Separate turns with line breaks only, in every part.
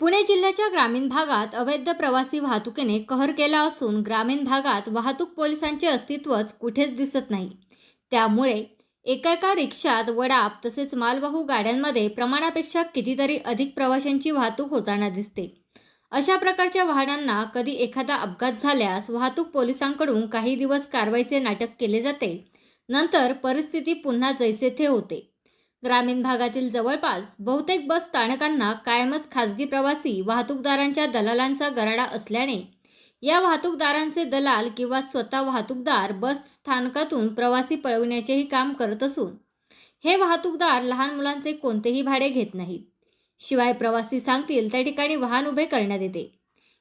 पुणे जिल्ह्याच्या ग्रामीण भागात अवैध प्रवासी वाहतुकीने कहर केला असून ग्रामीण भागात वाहतूक पोलिसांचे अस्तित्वच कुठेच दिसत नाही. त्यामुळे एका एका रिक्षात वडाप तसेच मालवाहू गाड्यांमध्ये प्रमाणापेक्षा कितीतरी अधिक प्रवाशांची वाहतूक होताना दिसते. अशा प्रकारच्या वाहनांना कधी एखादा अपघात झाल्यास वाहतूक पोलिसांकडून काही दिवस कारवाईचे नाटक केले जाते. नंतर परिस्थिती पुन्हा जैसे थे होते. ग्रामीण भागातील जवळपास बहुतेक बस स्थानकांना कायमच खासगी प्रवासी वाहतूकदारांच्या दलालांचा गराडा असल्याने या वाहतूकदारांचे दलाल किंवा स्वतः वाहतूकदार बस स्थानकातून प्रवासी पळविण्याचेही काम करत असून हे वाहतूकदार लहान मुलांचे कोणतेही भाडे घेत नाहीत. शिवाय प्रवासी सांगतील त्या ठिकाणी वाहन उभे करण्यात येते.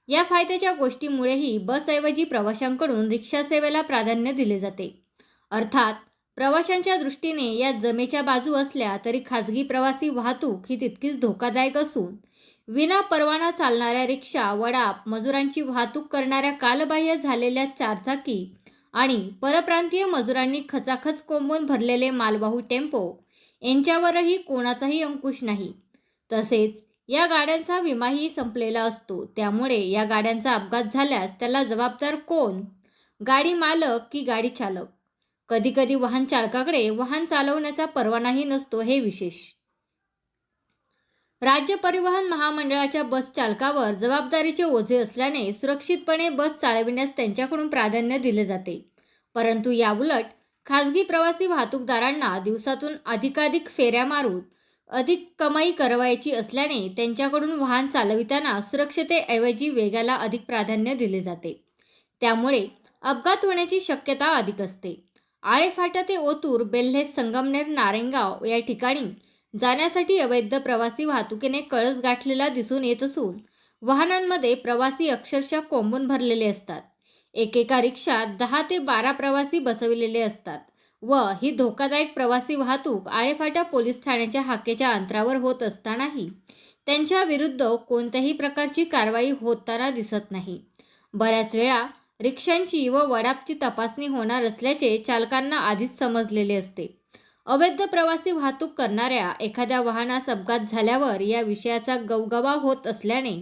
या फायद्याच्या गोष्टीमुळेही बसऐवजी प्रवाशांकडून रिक्षा सेवेला प्राधान्य दिले जाते. अर्थात प्रवाशांच्या दृष्टीने या जमेच्या बाजू असल्या तरी खाजगी प्रवासी वाहतूक ही तितकीच धोकादायक असून विना परवाना चालणाऱ्या रिक्षा वडाप मजुरांची वाहतूक करणाऱ्या कालबाह्य झालेल्या चारचाकी आणि परप्रांतीय मजुरांनी खचाखच कोंबून भरलेले मालवाहू टेम्पो यांच्यावरही कोणाचाही अंकुश नाही. तसेच या गाड्यांचा विमाही संपलेला असतो. त्यामुळे या गाड्यांचा अपघात झाल्यास त्याला जबाबदार कोण? गाडी मालक की गाडी चालक? कधीकधी वाहन चालकाकडे वाहन चालवण्याचा परवानाही नसतो हे विशेष. राज्य परिवहन महामंडळाच्या बस चालकावर जबाबदारीचे ओझे असल्याने सुरक्षितपणे बस चालविण्यास त्यांच्याकडून प्राधान्य दिले जाते. परंतु याउलट खासगी प्रवासी वाहतूकदारांना दिवसातून अधिकाधिक फेऱ्या मारून अधिक कमाई करवायची असल्याने त्यांच्याकडून वाहन चालविताना सुरक्षतेऐवजी वेगाला अधिक प्राधान्य दिले जाते. त्यामुळे अपघात होण्याची शक्यता अधिक असते. आळेफाटा ते ओतूर बेल्हे संगमनेर नारेंगाव या ठिकाणी जाण्यासाठी अवैध प्रवासी वाहतुकीने कळस गाठलेला दिसून येत असून वाहनांमध्ये प्रवासी अक्षरशः कोंबून भरलेले असतात. एकेका रिक्षात दहा ते बारा प्रवासी बसविलेले असतात व ही धोकादायक प्रवासी वाहतूक आळेफाटा पोलीस ठाण्याच्या हाकेच्या अंतरावर होत असतानाही त्यांच्या विरुद्ध कोणत्याही प्रकारची कारवाई होताना दिसत नाही. बऱ्याच वेळा रिक्षांची व वडापची तपासणी होणार असल्याचे चालकांना आधीच समजलेले असते. अवैध प्रवासी वाहतूक करणाऱ्या एखाद्या वाहनास अपघात झाल्यावर या विषयाचा गवगवा होत असल्याने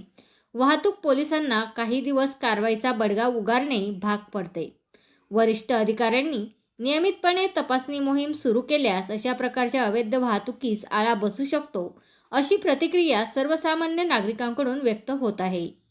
वाहतूक पोलिसांना काही दिवस कारवाईचा बडगा उगारणे भाग पडते. वरिष्ठ अधिकाऱ्यांनी नियमितपणे तपासणी मोहीम सुरू केल्यास अशा प्रकारच्या अवैध वाहतुकीस आळा बसू शकतो अशी प्रतिक्रिया सर्वसामान्य नागरिकांकडून व्यक्त होत आहे.